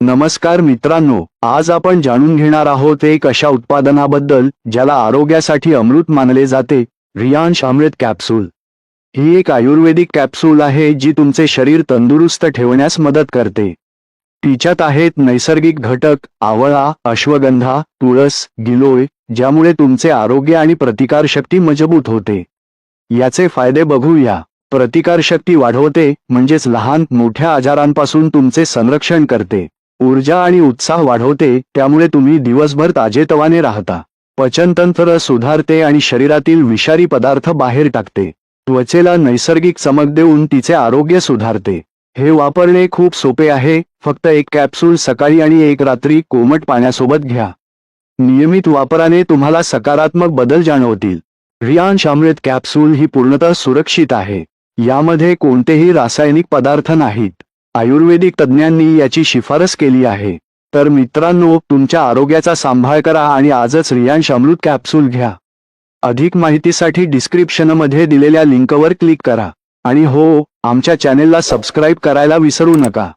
नमस्कार मित्रांनो आज आपण जाणून घेणार आहोत एक अशा उत्पादनाबद्दल ज्याला आरोग्यासाठी अमृत मानले जाते रियांश अमृत कॅप्सूल. ही एक आयुर्वेदिक कॅप्सूल आहे जी तुमचे शरीर तंदुरुस्त ठेवण्यास मदत करते. तिच्यात आहेत नैसर्गिक घटक आवळा अश्वगंधा तुळस गिलोय ज्यामुळे तुमचे आरोग्य आणि प्रतिकारशक्ती मजबूत होते. याचे फायदे बघूया. प्रतिकारशक्ती वाढवते म्हणजेच लहान मोठ्या आजारांपासून तुमचे संरक्षण करते. ऊर्जा आणि उत्साह वाढवते त्यामुळे तुम्ही दिवसभर ताजेतवाने राहता. पचनतंत्र सुधारते आणि शरीरातील विषारी पदार्थ बाहेर टाकते. त्वचेला नैसर्गिक चमक देऊन तिचे आरोग्य सुधारते. हे वापरणे खूप सोपे आहे फक्त एक कॅप्सूल सकाळी आणि एक रात्री कोमट पाण्यासोबत घ्या. नियमित वापराने तुम्हाला सकारात्मक बदल जाणवतील. रियांश अमृत कॅप्सूल ही पूर्णतः सुरक्षित आहे. यामध्ये कोणतेही रासायनिक पदार्थ नाहीत. आयुर्वेदिक तज्ज्ञांनी याची शिफारस केली आहे. तर मित्रांनो तुमच्या आरोग्याचा सांभाळ करा आणि आजच रियांश अमृत कॅप्सूल घ्या. अधिक माहितीसाठी डिस्क्रिप्शनमध्ये दिलेल्या लिंकवर क्लिक करा. आणि हो आमच्या चॅनेलला सबस्क्राईब करायला विसरू नका.